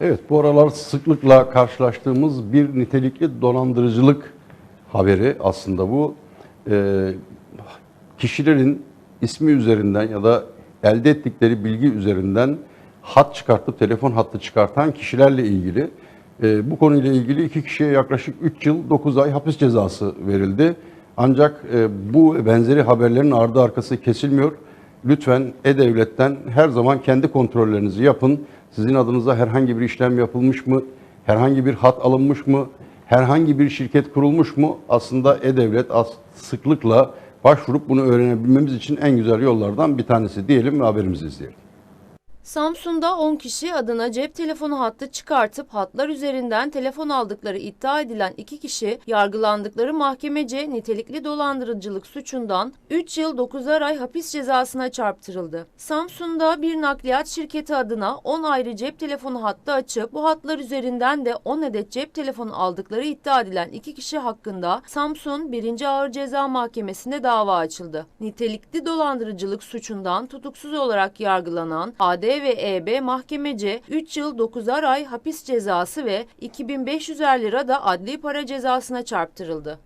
Evet, bu aralar sıklıkla karşılaştığımız bir nitelikli dolandırıcılık haberi aslında bu. Ee, kişilerin ismi üzerinden ya da elde ettikleri bilgi üzerinden hat çıkartıp telefon hattı çıkartan kişilerle ilgili e, bu konuyla ilgili iki kişiye yaklaşık 3 yıl 9 ay hapis cezası verildi. Ancak e, bu benzeri haberlerin ardı arkası kesilmiyor. Lütfen E-Devlet'ten her zaman kendi kontrollerinizi yapın. Sizin adınıza herhangi bir işlem yapılmış mı? Herhangi bir hat alınmış mı? Herhangi bir şirket kurulmuş mu? Aslında E-Devlet as- sıklıkla başvurup bunu öğrenebilmemiz için en güzel yollardan bir tanesi diyelim ve haberimizi izleyelim. Samsun'da 10 kişi adına cep telefonu hattı çıkartıp hatlar üzerinden telefon aldıkları iddia edilen iki kişi yargılandıkları mahkemece nitelikli dolandırıcılık suçundan 3 yıl 9 ay hapis cezasına çarptırıldı. Samsun'da bir nakliyat şirketi adına 10 ayrı cep telefonu hattı açıp bu hatlar üzerinden de 10 adet cep telefonu aldıkları iddia edilen iki kişi hakkında Samsun 1. Ağır Ceza Mahkemesi'nde dava açıldı. Nitelikli dolandırıcılık suçundan tutuksuz olarak yargılanan AD ve EB mahkemece 3 yıl 9'ar ay hapis cezası ve 2500'er lira da adli para cezasına çarptırıldı.